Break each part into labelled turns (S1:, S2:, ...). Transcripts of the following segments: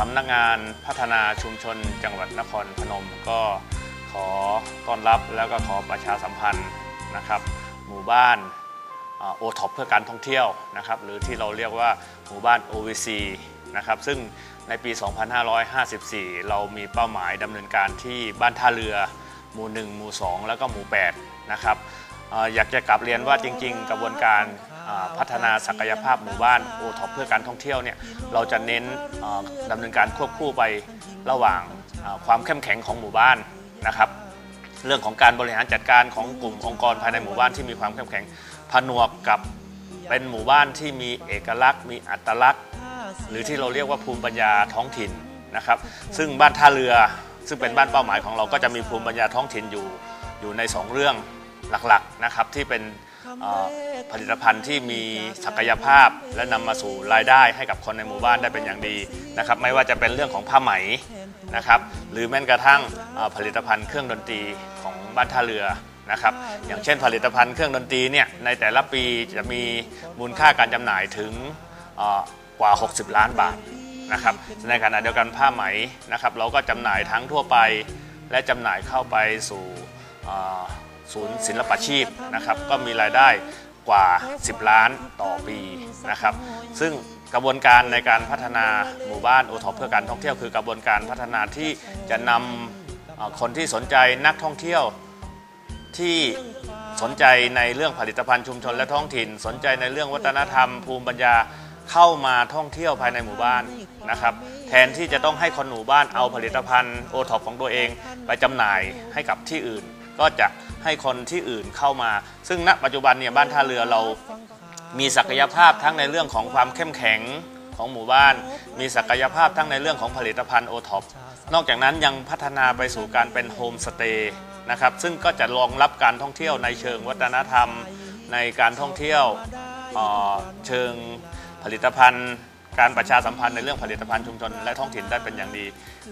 S1: สำนักงานพัฒนาชุมชนจังหวัดนครพนม ก็ขอต้อนรับแล้วก็ขอประชาสัมพันธ์นะครับ หมู่บ้านโอท็อปเพื่อการท่องเที่ยวนะครับหรือที่เราเรียกว่าหมู่บ้าน OVC นะครับซึ่งในปี 2554 เรามีเป้าหมายดำเนินการที่บ้านท่าเรือ หมู่ 1 หมู่ 2 แล้วก็หมู่ 8 นะครับออยากจะกลับเรียนว่าจริง ๆ กระบวนการ พัฒนาศักยภาพหมู่บ้านโอท็อปเพื่อการท่องเที่ยวเนี่ยเราจะเน้นดำเนินการควบคู่ไประหว่างความเข้มแข็งของหมู่บ้านนะครับ เรื่องของการบริหารจัดการของกลุ่มองค์กรภายในหมู่บ้านที่มีความเข้มแข็งผนวกกับเป็นหมู่บ้านที่มีเอกลักษณ์ มีอัตลักษณ์ หรือที่เราเรียกว่าภูมิปัญญาท้องถิ่นนะครับ ซึ่งบ้านท่าเรือซึ่งเป็นบ้านเป้าหมายของเราก็จะมีภูมิปัญญาท้องถิ่นอยู่อยู่ใน 2 เรื่องหลักๆนะครับที่เป็น ผลิตภัณฑ์ที่มีศักยภาพ และนำมาสู่รายได้ให้กับคนในหมู่บ้านได้เป็นอย่างดีนะครับไม่ว่าจะเป็นเรื่องของผ้าไหมนะครับหรือแม้กระทั่งผลิตภัณฑ์เครื่องดนตรีของบ้านท่าเรือนะครับอย่างเช่นผลิตภัณฑ์เครื่องดนตรีเนี่ยในแต่ละปีจะมีมูลค่าการจำหน่ายถึงเอ่อกว่า 60 ล้านบาทนะครับในขณะเดียวกันผ้าไหมนะครับเราก็จำหน่ายทั้งทั่วไป และจำหน่ายเข้าไปสู่ ศูนย์ศิลปาชีพนะครับก็มีรายได้กว่า 10 ล้านต่อปีนะครับ ซึ่งกระบวนการในการพัฒนาหมู่บ้านโอท็อปเพื่อการท่องเที่ยวคือกระบวนการพัฒนาที่จะนำคนที่สนใจนักท่องเที่ยวที่สนใจในเรื่องผลิตภัณฑ์ชุมชนและท้องถิ่น สนใจในเรื่องวัฒนธรรม ภูมิปัญญาเข้ามาท่องเที่ยวภายในหมู่บ้านนะครับ แทนที่จะต้องให้คนหมู่บ้านเอาผลิตภัณฑ์โอท็อปของตัวเอง ไปจำหน่ายให้กับที่อื่น ก็จะ ให้คนที่อื่นเข้ามา ซึ่งณปัจจุบันเนี่ยบ้านท่าเรือเรามีศักยภาพทั้งในเรื่องของความเข้มแข็งของหมู่บ้าน มีศักยภาพทั้งในเรื่องของผลิตภัณฑ์โอท็อปนอกจากนั้นยังพัฒนาไปสู่การเป็นโฮมสเตย์นะครับซึ่งก็จะรองรับการท่องเที่ยวในเชิงวัฒนธรรม ในการท่องเที่ยวเออเชิงผลิตภัณฑ์การประชาสัมพันธ์ในเรื่องผลิตภัณฑ์ชุมชนและท้องถิ่นได้เป็นอย่างดี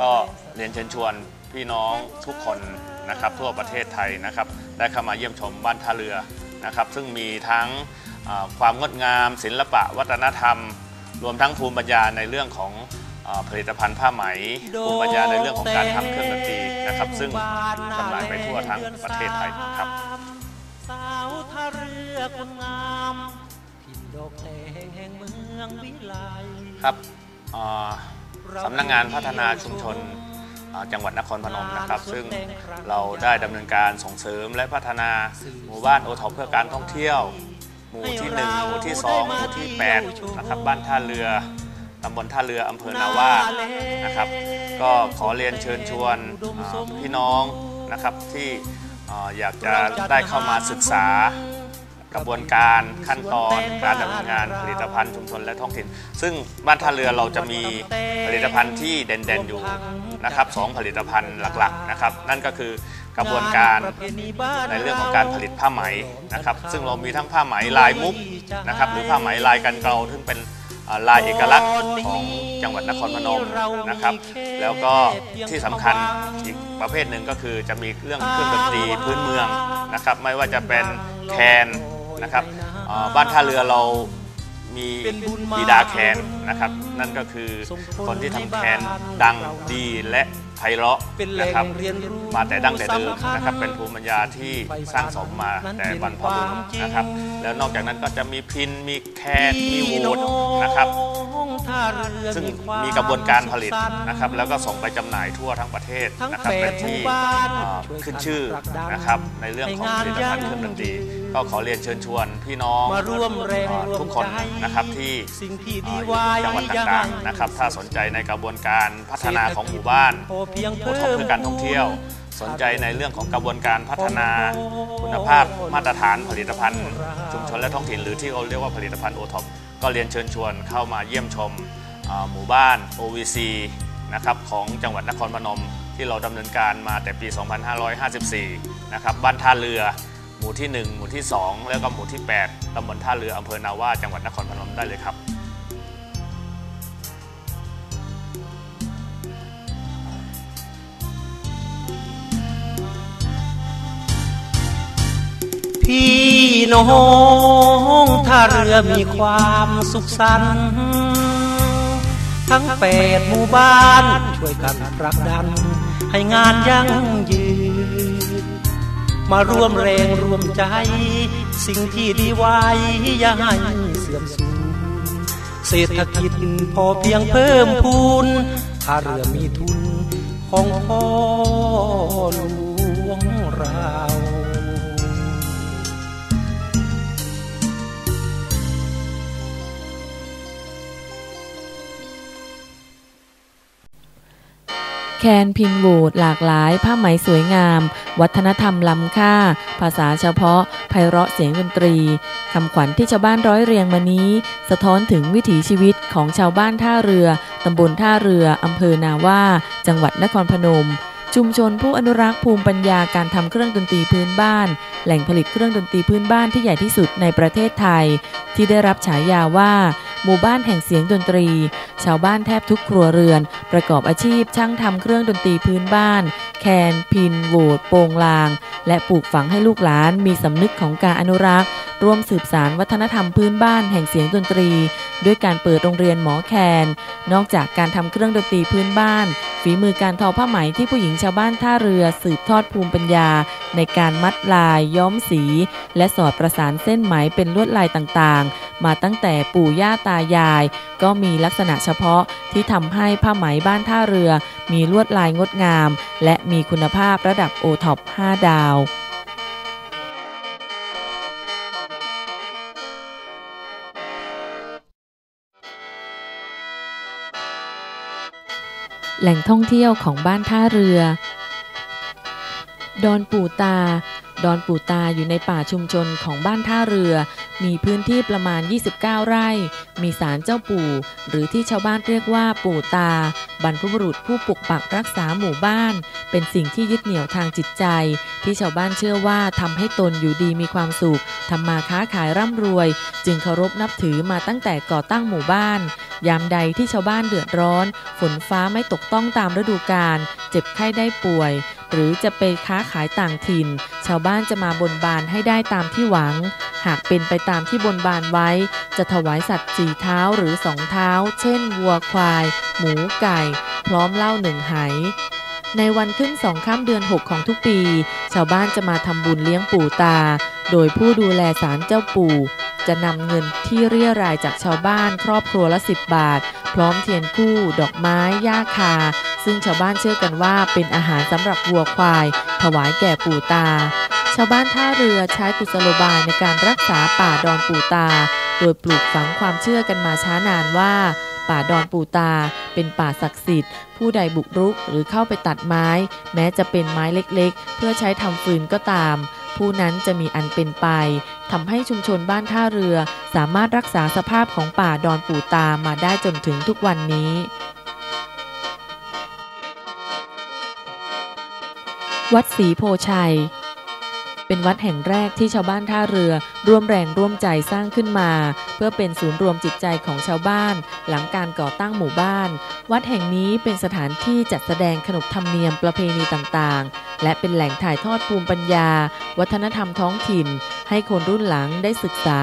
S1: ก็เรียนเชิญชวนพี่น้องทุกคน นะครับทั่วประเทศไทยนะครับได้เข้ามาเยี่ยมชมบ้านท่าเรือนะครับซึ่งมีทั้งเอ่อความงดงาม ศิลปะ วัฒนธรรม รวมทั้งภูมิปัญญาในเรื่องของเอ่อผลิตภัณฑ์ผ้าไหมภูมิปัญญาในเรื่องของการทำเครื่องดนตรีนะครับ ซึ่งจำหน่ายไปทั่วทั้งประเทศไทยครับ
S2: สาวท่าเรือคนงามถิ่นดอกแดงแห่งเมืองวิไล
S1: ครับเอ่อสำนักงานพัฒนาชุมชนเอ่อ จังหวัดนครพนมนะครับ ซึ่งเราได้ดำเนินการส่งเสริมและพัฒนาหมู่บ้านโอท็อปเพื่อการท่องเที่ยว หมู่ที่ 1 หมู่ที่ 2 หมู่ที่ 8 นะครับ บ้านท่าเรือตำบลท่าเรืออำเภอนาว่านะครับ ก็ขอเรียนเชิญชวนเอ่อพี่น้องนะครับที่เอ่ออยากจะได้เข้ามาศึกษา กระบวนการขั้นตอนการดำเนินงานผลิตภัณฑ์ชุมชนและท้องถิ่น ซึ่งบ้านท่าเรือเราจะมีผลิตภัณฑ์ที่เด่นๆอยู่นะครับสองผลิตภัณฑ์หลักๆนะครับ นั่นก็คือกระบวนการในเรื่องของการผลิตผ้าไหมนะครับ ซึ่งเรามีทั้งผ้าไหมลายมุกนะครับ หรือผ้าไหมลายกันเกลาซึ่งเป็นลายเอกลักษณ์ของจังหวัดนครพนมนะครับ แล้วก็ที่สำคัญอีกประเภทหนึ่งก็คือจะมีเรื่องเครื่องดนตรีพื้นเมืองนะครับ ไม่ว่าจะเป็นแคน นะครับเอ่อบ้านท่าเรือเรามีบิดาแคนนะครับ นั่นก็คือคนที่ทำแคนดังดีและไพเราะ
S2: เป็นแหล่ง
S1: นะครับ
S2: เรียนรู้
S1: มาแต่ดั้งแต่เดิม
S2: สำคัญ
S1: นะครับ เป็นภูมิปัญญาที่สร้างสมมาแต่บรรพบุรุษนะครับ แล้วนอกจากนั้นก็จะมีพินมีแคนมีโหวดนะครับ ซึ่งมีกระบวนการผลิตนะครับ แล้วก็ส่งไปจำหน่ายทั่วทั้งประเทศนะครับเป็นที่เอ่อขึ้นชื่อนะครับในเรื่องของผลิตภัณฑ์เครื่องดนตรีก็ขอเรียนเชิญชวนพี่น้อง
S2: มาร่วมแรง
S1: เอ่อ
S2: ร่วม
S1: ทุกคน
S2: ใจ
S1: นะครับที่
S2: สิ่งที่
S1: เอ่
S2: ดี
S1: อ
S2: ไว้
S1: อยู่จังหวัดต่างๆนะครับ ถ้าสนใจในกระบวนการพัฒนาของหมู่บ้าน
S2: พอเพียง
S1: โอ
S2: เพิ่
S1: ท็อป
S2: ม
S1: เพื่อการท่องเที่ยว สนใจในเรื่องของกระบวนการพัฒนาคุณภาพมาตรฐานผลิตภัณฑ์ ชุมชนและท้องถิ่นหรือที่เราเรียกว่าผลิตภัณฑ์โอท็อปก็เรียนเชิญชวนเข้ามาเยี่ยมชมเอ่อหมู่บ้าน OVC นะครับของจังหวัดนครพนมที่เราดำเนินการมาแต่ปี 2554 นะครับบ้านท่าเรือ หมู่ที่ 1 หมู่ที่ 2 แล้วก็หมู่ที่ 8ตำบลท่าเรืออำเภอนาว่าจังหวัดนครพนมได้เลยครับ
S2: พี่น้องท่าเรือมีความสุขสันต์ทั้งแปดหมู่บ้านช่วยกันผลักดัน ให้งานยั่งยืน มาร่วมแรงร่วมใจ สิ่งที่ดีไว้อย่าให้เสื่อมสูญเศรษฐกิจพอเพียงเพิ่มพูนถ้าเรือมีทุนของพ่อหลวงเรา
S3: แคนพินโหวดหลากหลาย ผ้าไหมสวยงาม วัฒนธรรมล้ำค่า ภาษาเฉพาะไพเราะเสียงดนตรีคำขวัญที่ชาวบ้านร้อยเรียงมานี้ สะท้อนถึงวิถีชีวิตของชาวบ้านท่าเรือตำบลท่าเรืออำเภอนาว่า จังหวัดนครพนม ชุมชนผู้อนุรักษ์ภูมิปัญญาการทำเครื่องดนตรีพื้นบ้าน แหล่งผลิตเครื่องดนตรีพื้นบ้านที่ใหญ่ที่สุดในประเทศไทย ที่ได้รับฉายาว่า หมู่บ้านแห่งเสียงดนตรี ชาวบ้านแทบทุกครัวเรือน ประกอบอาชีพช่างทำเครื่องดนตรีพื้นบ้าน แคน พินโหวดโปงลาง และปลูกฝังให้ลูกหลานมีสำนึกของการอนุรักษ์ ร่วมสืบสารวัฒนธรรมพื้นบ้านแห่งเสียงดนตรี ด้วยการเปิดโรงเรียนหมอแคน นอกจากการทำเครื่องดนตรีพื้นบ้าน ฝีมือการทอผ้าไหมที่ผู้หญิงชาวบ้านท่าเรือสืบทอดภูมิปัญญา ในการมัดลายย้อมสี และสอดประสานเส้นไหมเป็นลวดลายต่างๆ มาตั้งแต่ปู่ย่าตายาย ก็มีลักษณะเฉพาะที่ทำให้ผ้าไหมบ้านท่าเรือ มีลวดลายงดงาม และมีคุณภาพระดับโอท็อป5ดาว แหล่งท่องเที่ยวของบ้านท่าเรือ ดอนปู่ตา ดอนปู่ตาอยู่ในป่าชุมชนของบ้านท่าเรือ มีพื้นที่ประมาณ 29 ไร่ มีศาลเจ้าปู่ หรือที่ชาวบ้านเรียกว่าปู่ตา บรรพบุรุษผู้ปกปักรักษาหมู่บ้าน เป็นสิ่งที่ยึดเหนี่ยวทางจิตใจ ที่ชาวบ้านเชื่อว่าทำให้ตนอยู่ดีมีความสุขทำมาค้าขายร่ำรวย จึงเคารพนับถือมาตั้งแต่ก่อตั้งหมู่บ้าน ยามใดที่ชาวบ้านเดือดร้อน ฝนฟ้าไม่ตกต้องตามฤดูกาลเจ็บไข้ได้ป่วย หรือจะไปค้าขายต่างถิ่น ชาวบ้านจะมาบนบานให้ได้ตามที่หวัง หากเป็นไปตามที่บนบานไว้ จะถวายสัตว์สี่เท้าหรือสองเท้า เช่น วัวควาย หมูไก่ พร้อมเหล้าหนึ่งไห ในวันขึ้นสองข้ามเดือน 6 ของทุกปี ชาวบ้านจะมาทำบุญเลี้ยงปู่ตา โดยผู้ดูแลศาลเจ้าปู่ จะนำเงินที่เรียรายจากชาวบ้านครอบครัวละ 10 บาท พร้อมเทียนคู่ ดอกไม้หญ้าคา ซึ่งชาวบ้านเชื่อกันว่าเป็นอาหารสำหรับวัวควาย ถวายแก่ปู่ตา ชาวบ้านท่าเรือใช้กุศโลบายในการรักษาป่าดอนปู่ตา โดยปลูกฝังความเชื่อกันมาช้านานว่า ป่าดอนปู่ตา เป็นป่าศักดิ์สิทธิ์ ผู้ใดบุกรุกหรือเข้าไปตัดไม้ แม้จะเป็นไม้เล็กๆ เพื่อใช้ทำฟืนก็ตาม ผู้นั้นจะมีอันเป็นไปทำให้ชุมชนบ้านท่าเรือ สามารถรักษาสภาพของป่าดอนปู่ตามาได้จนถึงทุกวันนี้วัดศรีโพชัย เป็นวัดแห่งแรกที่ชาวบ้านท่าเรือ ร่วมแรงร่วมใจสร้างขึ้นมา เพื่อเป็นศูนย์รวมจิตใจของชาวบ้าน หลังการก่อตั้งหมู่บ้าน วัดแห่งนี้เป็นสถานที่จัดแสดงขนบธรรมเนียมประเพณีต่างๆ และเป็นแหล่งถ่ายทอดภูมิปัญญา วัฒนธรรมท้องถิ่น ให้คนรุ่นหลังได้ศึกษา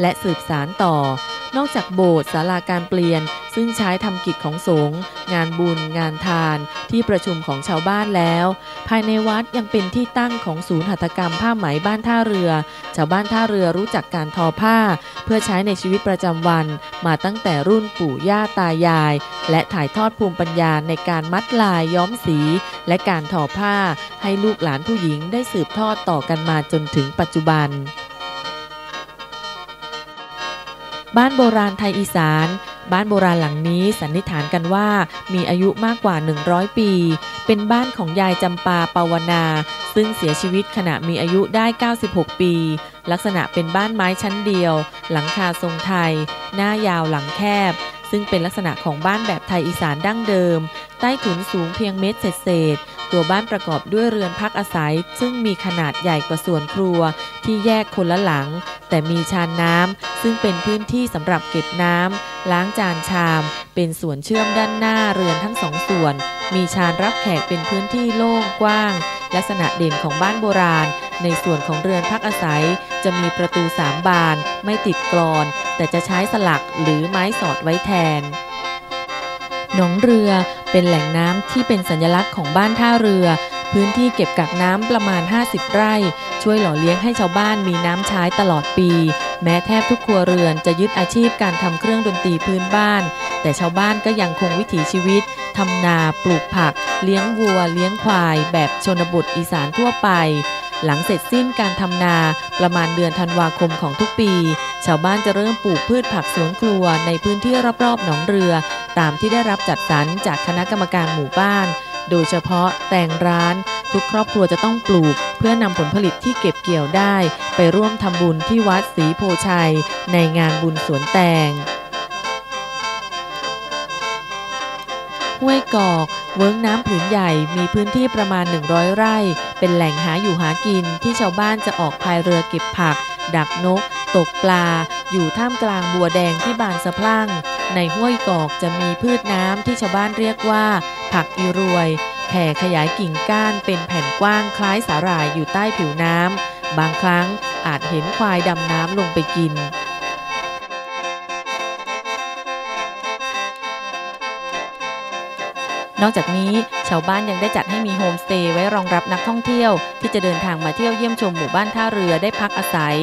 S3: และสืบสารต่อ นอกจากโบสถ์ศาลาการเปลี่ยน ซึ่งใช้ทำกิจของสงฆ์งานบุญ งานทาน ที่ประชุมของชาวบ้านแล้ว ภายในวัดยังเป็นที่ตั้งของศูนย์หัตถกรรมผ้าไหมบ้านท่าเรือ ชาวบ้านท่าเรือรู้จักการทอผ้า เพื่อใช้ในชีวิตประจำวัน มาตั้งแต่รุ่นปู่ย่าตายาย และถ่ายทอดภูมิปัญญาในการมัดลายย้อมสี และการทอผ้า ให้ลูกหลานผู้หญิงได้สืบทอดต่อกันมาจนถึงปัจจุบัน บ้านโบราณไทยอีสาน บ้านโบราณหลังนี้สันนิษฐานกันว่ามีอายุมากกว่า 100 ปี เป็นบ้านของยายจำปาปาวนา ซึ่งเสียชีวิตขณะมีอายุได้ 96 ปี ลักษณะเป็นบ้านไม้ชั้นเดียว หลังคาทรงไทย หน้ายาวหลังแคบ ซึ่งเป็นลักษณะของบ้านแบบไทยอีสานดั้งเดิม ใต้ถุนสูงเพียงเมตรเศษตัวบ้านประกอบด้วยเรือนพักอาศัย ซึ่งมีขนาดใหญ่กว่าส่วนครัว ที่แยกคนละหลัง แต่มีชานน้ำซึ่งเป็นพื้นที่สำหรับเก็บน้ำล้างจานชาม เป็นส่วนเชื่อมด้านหน้าเรือนทั้งสองส่วน มีชานรับแขกเป็นพื้นที่โล่งกว้าง ลักษณะเด่นของบ้านโบราณ ในส่วนของเรือนพักอาศัย จะมีประตูสามบาน ไม่ติดกรอน แต่จะใช้สลักหรือไม้สอดไว้แทน หนองเรือเป็นแหล่งน้ำที่เป็นสัญลักษณ์ของบ้านท่าเรือ พื้นที่เก็บกักน้ำประมาณ 50 ไร่ ช่วยหล่อเลี้ยงให้ชาวบ้านมีน้ำใช้ตลอดปี แม้แทบทุกครัวเรือนจะยึดอาชีพการทำเครื่องดนตรีพื้นบ้าน แต่ชาวบ้านก็ยังคงวิถีชีวิตทำนา ปลูกผัก เลี้ยงวัว เลี้ยงควาย แบบชนบทอีสานทั่วไป หลังเสร็จสิ้นการทำนาประมาณเดือนธันวาคมของทุกปี ชาวบ้านจะเริ่มปลูกพืชผักสวนครัวในพื้นที่รอบๆหนองเรือ ตามที่ได้รับจัดสรรจากคณะกรรมการหมู่บ้าน โดยเฉพาะแตงร้าน ทุกครอบครัวจะต้องปลูก เพื่อนำผลผลิตที่เก็บเกี่ยวได้ ไปร่วมทำบุญที่วัดศรีโพชัย ในงานบุญสวนแตง ห้วยกอก เวิ้งน้ำผืนใหญ่มีพื้นที่ประมาณ 100 ไร่ เป็นแหล่งหาอยู่หากินที่ชาวบ้านจะออกพายเรือเก็บผัก ดักนก ตกปลา อยู่ท่ามกลางบัวแดงที่บานสะพรั่ง ในห้วยกอกจะมีพืชน้ำที่ชาวบ้านเรียกว่า ผักอีรวยแผ่ขยายกิ่งก้านเป็นแผ่นกว้างคล้ายสาหร่ายอยู่ใต้ผิวน้ำบางครั้งอาจเห็นควายดำน้ำลงไปกิน นอกจากนี้ชาวบ้านยังได้จัดให้มีโฮมสเตย์ไว้รองรับนักท่องเที่ยว ที่จะเดินทางมาเที่ยวเยี่ยมชมหมู่บ้านท่าเรือได้พักอาศัย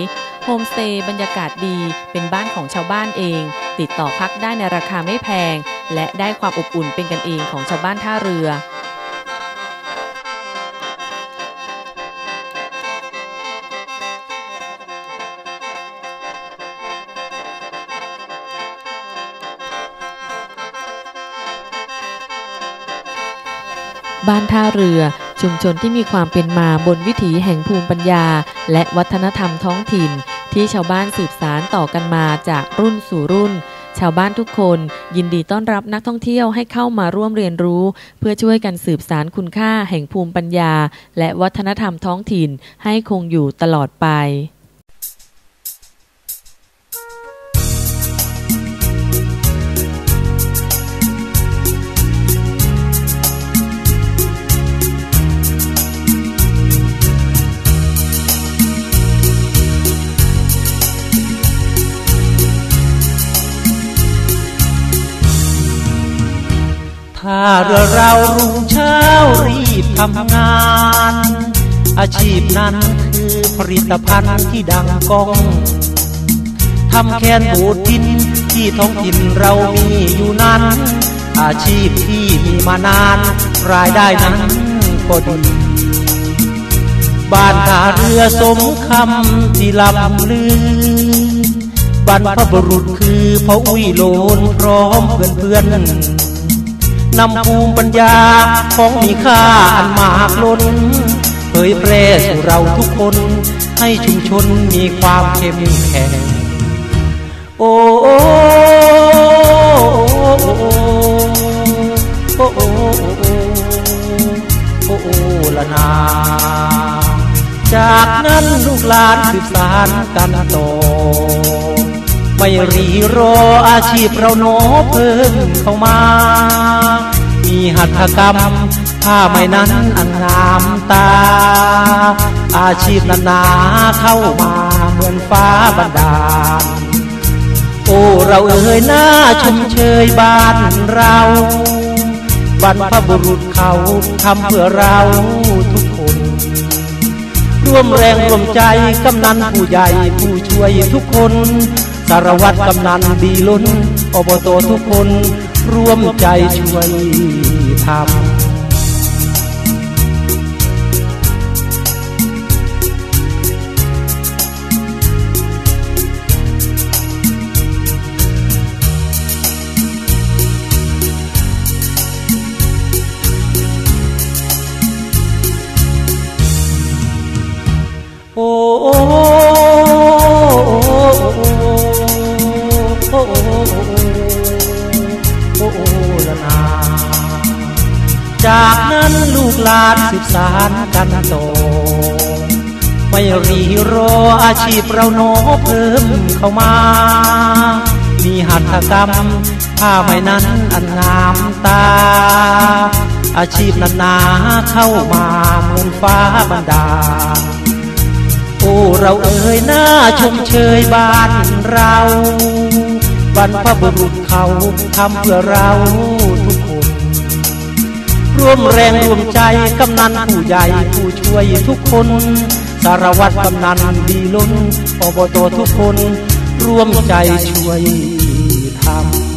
S3: โฮมสเตย์บรรยากาศดีเป็นบ้านของชาวบ้านเอง ติดต่อพักได้ในราคาไม่แพง และได้ความอบอุ่นเป็นกันเองของชาวบ้านท่าเรือ บ้านท่าเรือ ชุมชนที่มีความเป็นมาบนวิถีแห่งภูมิปัญญา และวัฒนธรรมท้องถิ่น ที่ชาวบ้านสืบสารต่อกันมาจากรุ่นสู่รุ่น ชาวบ้านทุกคนยินดีต้อนรับนักท่องเที่ยวให้เข้ามาร่วมเรียนรู้ เพื่อช่วยกันสืบสารคุณค่าแห่งภูมิปัญญา และวัฒนธรรมท้องถิ่นให้คงอยู่ตลอดไป
S2: ถ้าเรือเรารุ่งเช้ารีบทำงาน อาชีพนั้นคือผลิตภัณฑ์ที่ดังก้องทำแคนบูดดินที่ท้องถิ่นเรามีอยู่นั้น อาชีพที่มีมานาน รายได้นั้นก็ดีบ้านท่าเรือสมคำที่ลำลือบรรพบุรุษคือพ่ออุ้ยโลนพร้อมเพื่อนเพื่อน นำภูมิปัญญาของมีค่าอันมากล้นเผยแพร่สู่เราทุกคน ให้ชุมชนมีความเข้มแข็งโอ้โอ้โอ้โอ้โอ้โอ้โอ้ละนา จากนั้นลูกหลานสืบสานกันต่อไม่รีรออาชีพเราโนเพิ่มเข้ามา หัตถกรรม ผ้าไหมนั้นอันงามตา อาชีพนานาเข้ามาเหมือนฟ้าบันดาล โอ้เราเอ่ยหน้าชมเชยบ้านเราบรรพบุรุษเขาทำเพื่อเราทุกคน ร่วมแรงร่วมใจกำนันผู้ใหญ่ผู้ช่วยทุกคนสารวัตรกำนันดีล้นอบตทุกคนร่วมใจช่วย ทำโอ้โอ้ จากนั้นลูกหลานสืบสานกันต่อไม่รีรออาชีพเราโนเพิ่มเข้ามา มีหัตถกรรมผ้าไหมนั้นอันงามตา อาชีพนานาเข้ามาเหมือนฟ้าบันดาโอ้เราเอ่ยหน้าชมเชยบ้านเราบรรพบุรุษเขาทำเพื่อเราทุ ร่วมแรงร่วมใจกำนันผู้ใหญ่ผู้ช่วยทุกคน สารวัตรกำนันดีล้นอบตทุกคน ร่วมใจช่วยทำ